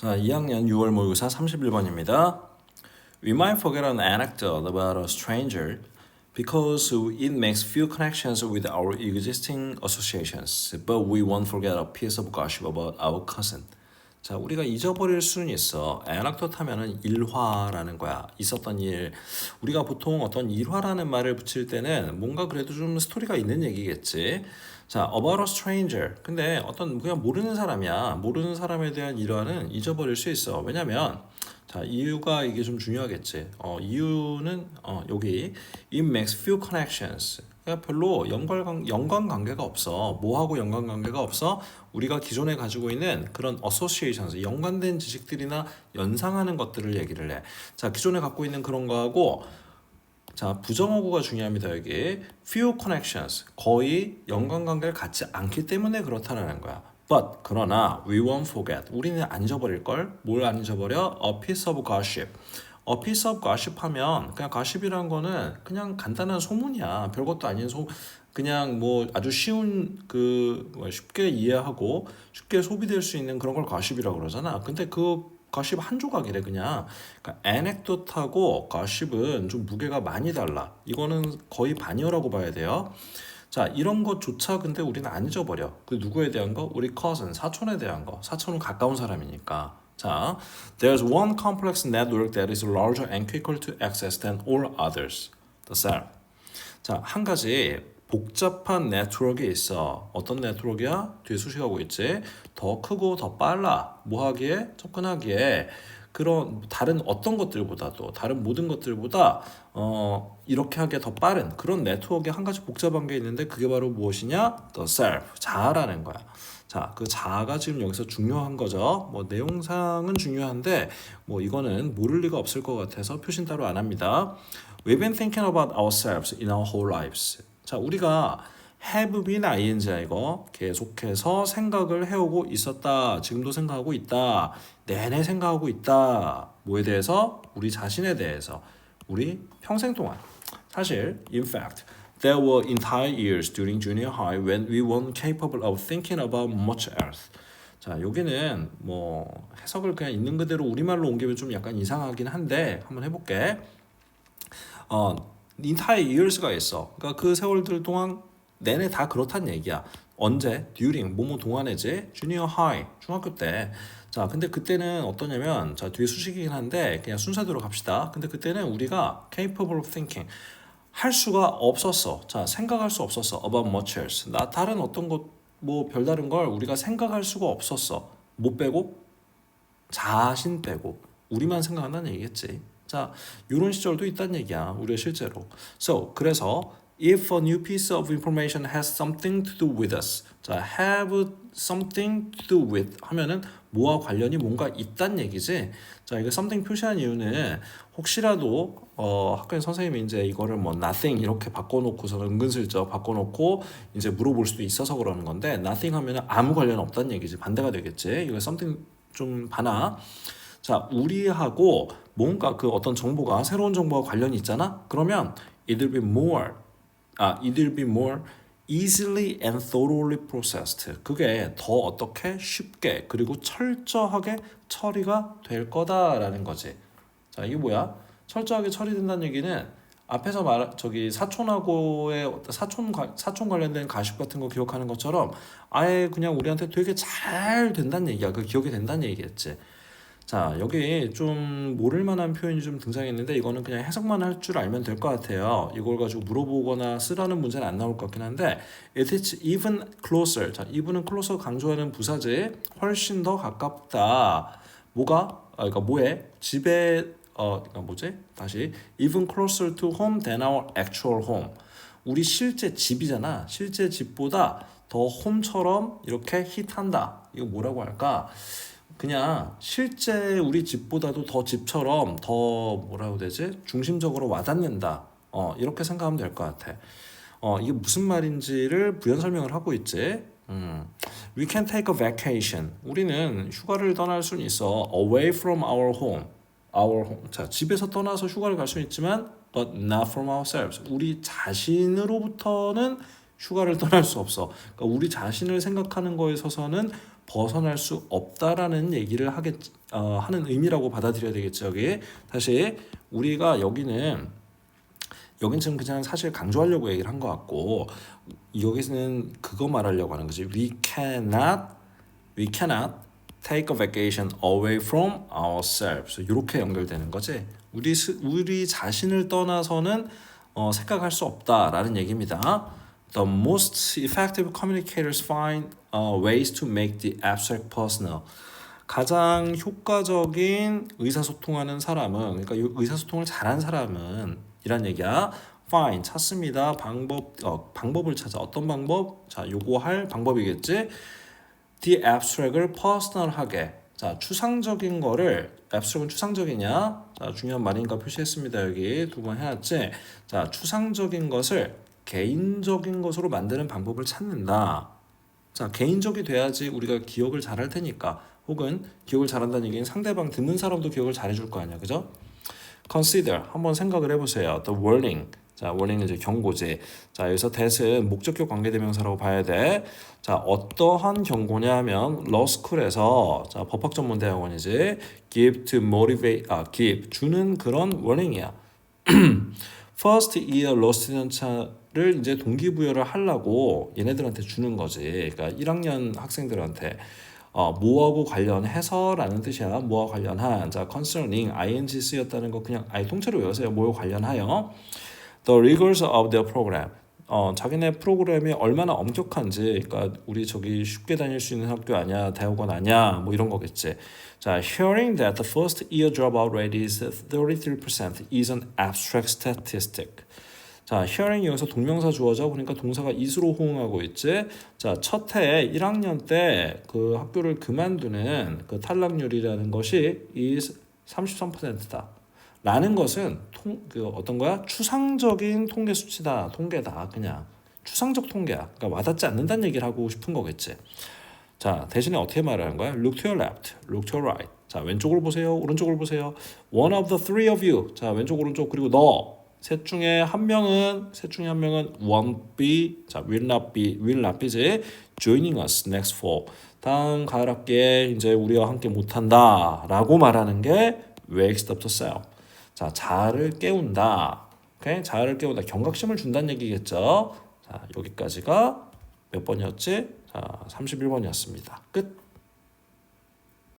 자, 2학년 6월 모의고사 31번입니다. We might forget an anecdote about a stranger because it makes few connections with our existing associations, but we won't forget a piece of gossip about our cousin. 자, 우리가 잊어버릴 수는 있어. anecdote 하면은 일화라는 거야. 있었던 일. 우리가 보통 어떤 일화라는 말을 붙일 때는 뭔가 그래도 좀 스토리가 있는 얘기겠지. 자, about a stranger. 근데 어떤 그냥 모르는 사람이야. 모르는 사람에 대한 일화는 잊어버릴 수 있어. 왜냐면 자, 이유가 이게 좀 중요하겠지. 어, 이유는 어, 여기 it makes few connections. 그러니까 별로 연관 연관 관계가 없어. 뭐하고 연관 관계가 없어? 우리가 기존에 가지고 있는 그런 associations, 연관된 지식들이나 연상하는 것들을 얘기를 해. 자, 기존에 갖고 있는 그런 거하고 자, 부정어구가 중요합니다, 여기. few connections. 거의 연관 관계를 갖지 않기 때문에 그렇다라는 거야. But, 그러나, we won't forget. 우리는 안 잊어버릴 걸? 뭘 안 잊어버려? A piece of gossip. A piece of gossip 하면, 그냥 gossip이란 거는 그냥 간단한 소문이야. 별것도 아닌 소, 그냥 뭐 아주 쉬운 그, 뭐 쉽게 이해하고 쉽게 소비될 수 있는 그런 걸 gossip이라고 그러잖아. 근데 그 가십 한 조각이래 그냥. 그러니까 에넥도트하고 가십은 좀 무게가 많이 달라. 이거는 거의 반이어라고 봐야 돼요. 자 이런 것조차 근데 우리는 안 잊어버려. 그 누구에 대한 거? 우리 cousin 사촌에 대한 거. 사촌은 가까운 사람이니까 자 there's one complex network that is larger and quicker to access than all others the cell 자 한 가지 복잡한 네트워크가 있어. 어떤 네트워크야? 뒤에 수식하고 있지. 더 크고 더 빨라. 뭐 하기에? 접근하기에. 그런 다른 어떤 것들보다도 다른 모든 것들보다 어 이렇게 하기에 더 빠른 그런 네트워크에 한 가지 복잡한 게 있는데 그게 바로 무엇이냐? The self. 자아라는 거야. 자, 그 자아가 지금 여기서 중요한 거죠. 뭐 내용상은 중요한데 뭐 이거는 모를 리가 없을 것 같아서 표신 따로 안 합니다. We've been thinking about ourselves in our whole lives. 자, 우리가 have been ing야 이거 계속해서 생각을 해오고 있었다. 지금도 생각하고 있다. 내내 생각하고 있다. 뭐에 대해서? 우리 자신에 대해서. 우리 평생 동안. 사실 in fact there were entire years during junior high when we weren't capable of thinking about much else. 자, 여기는 뭐 해석을 그냥 있는 그대로 우리말로 옮기면 좀 약간 이상하긴 한데 한번 해볼게. 어, entire years가 있어. 그러니까 그 세월들 동안 내내 다 그렇단 얘기야. 언제? during 뭐뭐 동안에지? junior high 중학교 때. 자, 근데 그때는 어떠냐면 자 뒤에 수식이긴 한데 그냥 순서대로 갑시다. 근데 그때는 우리가 capable of thinking 할 수가 없었어. 자, 생각할 수 없었어. about much else. 나 다른 어떤 것 뭐 별다른 걸 우리가 생각할 수가 없었어. 못 빼고 자신 빼고 우리만 생각한다는 얘기겠지. 자, 이런 시절도 있다는 얘기야. 우리가 실제로. So, 그래서 if a new piece of information has something to do with us. 자, have something to do with 하면은 뭐와 관련이 뭔가 있단 얘기지. 자, 이거 something 표시한 이유는 혹시라도 어, 학교에 선생님이 이제 이거를 뭐 nothing 이렇게 바꿔놓고서 은근슬쩍 바꿔놓고 이제 물어볼 수도 있어서 그러는 건데 nothing 하면은 아무 관련 없다는 얘기지. 반대가 되겠지. 이거 something 좀 봐나. 자, 우리하고 뭔가 그 어떤 정보가 새로운 정보와 관련이 있잖아. 그러면 it will be more 아, it will be more easily and thoroughly processed. 그게 더 어떻게 쉽게 그리고 철저하게 처리가 될 거다라는 거지. 자, 이게 뭐야? 철저하게 처리된다는 얘기는 앞에서 말 저기 사촌하고의 사촌 관- 사촌 관련된 가십 같은 거 기억하는 것처럼 아예 그냥 우리한테 되게 잘 된다는 얘기야. 그 기억이 된다는 얘기겠지. 자, 여기 좀 모를 만한 표현이 좀 등장했는데 이거는 그냥 해석만 할 줄 알면 될 것 같아요. 이걸 가지고 물어보거나 쓰라는 문제는 안 나올 것 같긴 한데 it is even closer. 자, even은 closer 강조하는 부사지. 훨씬 더 가깝다. 뭐가? 아, 그러니까 뭐에? 집에 어, 그러니까 뭐지? 다시 even closer to home than our actual home. 우리 실제 집이잖아. 실제 집보다 더 홈처럼 이렇게 힛한다. 이거 뭐라고 할까? 그냥 실제 우리 집보다도 더 집처럼 더 뭐라고 되지? 중심적으로 와닿는다. 어, 이렇게 생각하면 될 것 같아. 어, 이게 무슨 말인지를 부연 설명을 하고 있지. 음. We can take a vacation. 우리는 휴가를 떠날 수는 있어. Away from our home. Our home. 자, 집에서 떠나서 휴가를 갈 수는 있지만 but not from ourselves. 우리 자신으로부터는 휴가를 떠날 수 없어. 그러니까 우리 자신을 생각하는 거에 있어서는 벗어날 수 없다라는 얘기를 하겠 어, 하는 의미라고 받아들여야 되겠죠. 여기 다시 우리가 여기는 여긴 지금 그냥 사실 강조하려고 얘기를 한 것 같고 여기서는 그거 말하려고 하는 거지. We cannot, we cannot take a vacation away from ourselves. 이렇게 연결되는 거지. 우리 스, 우리 자신을 떠나서는 어, 생각할 수 없다라는 얘기입니다. The most effective communicators find uh, ways to make the abstract personal. 가장 효과적인 의사소통하는 사람은 그러니까 이 의사소통을 잘한 사람은 이란 얘기야. Find 찾습니다. 방법 어, 방법을 찾아 어떤 방법? 자, 요거 할 방법이겠지. The abstract을 personal하게. 자, 추상적인 거를 abstract은 추상적이냐? 자, 중요한 말이니까 표시했습니다. 여기 두 번 해놨지. 자, 추상적인 것을 개인적인 것으로 만드는 방법을 찾는다. 자, 개인적이 돼야지 우리가 기억을 잘 할 테니까. 혹은 기억을 잘한다는 얘기는 상대방 듣는 사람도 기억을 잘 해줄 거 아니야, 그죠? Consider 한번 생각을 해보세요. The warning. 자, warning은 이제 경고지. 자, 여기서 that은 목적격 관계대명사라고 봐야 돼. 자, 어떠한 경고냐면 school에서 자, 법학 전문 대학원이지. give to motivate 아, give 주는 그런 warning이야. first year law student를 이제 동기부여를 하려고 얘네들한테 주는 거지. 그러니까 1학년 학생들한테 어, 뭐하고 관련해서라는 뜻이야. 뭐와 관련한 자 concerning ing 쓰였다는 거 그냥 아예 통째로 외우세요. 뭐와 관련하여 the rigors of their program. 어, 자기네 프로그램이 얼마나 엄격한지, 그러니까 우리 저기 쉽게 다닐 수 있는 학교 아니야, 대학원 아니야, 뭐 이런 거겠지. 자, hearing that the first year dropout rate is 33% is an abstract statistic. 자, hearing 여기서 동명사 주어져 그러니까 동사가 is로 호응하고 있지. 자, 첫해 1학년 때 그 학교를 그만두는 그 탈락률이라는 것이 is 33%다. 라는 것은 통, 그 어떤 거야? 추상적인 통계 수치다. 통계다. 그냥 추상적 통계야. 그러니까 와닿지 않는다는 얘기를 하고 싶은 거겠지. 자, 대신에 어떻게 말하는 거야? Look to your left, look to your right. 자, 왼쪽을 보세요. 오른쪽을 보세요. One of the three of you. 자, 왼쪽 오른쪽 그리고 너. 셋 중에 한 명은 셋 중에 한 명은 won't be 자 will not be will not be지 joining us next fall 다음 가을 학기에 이제 우리와 함께 못한다 라고 말하는 게 wakes up to self 자 자아를 깨운다. 오케이? 자아를 깨운다. 경각심을 준다는 얘기겠죠? 자 여기까지가 몇 번이었지? 자 31번이었습니다. 끝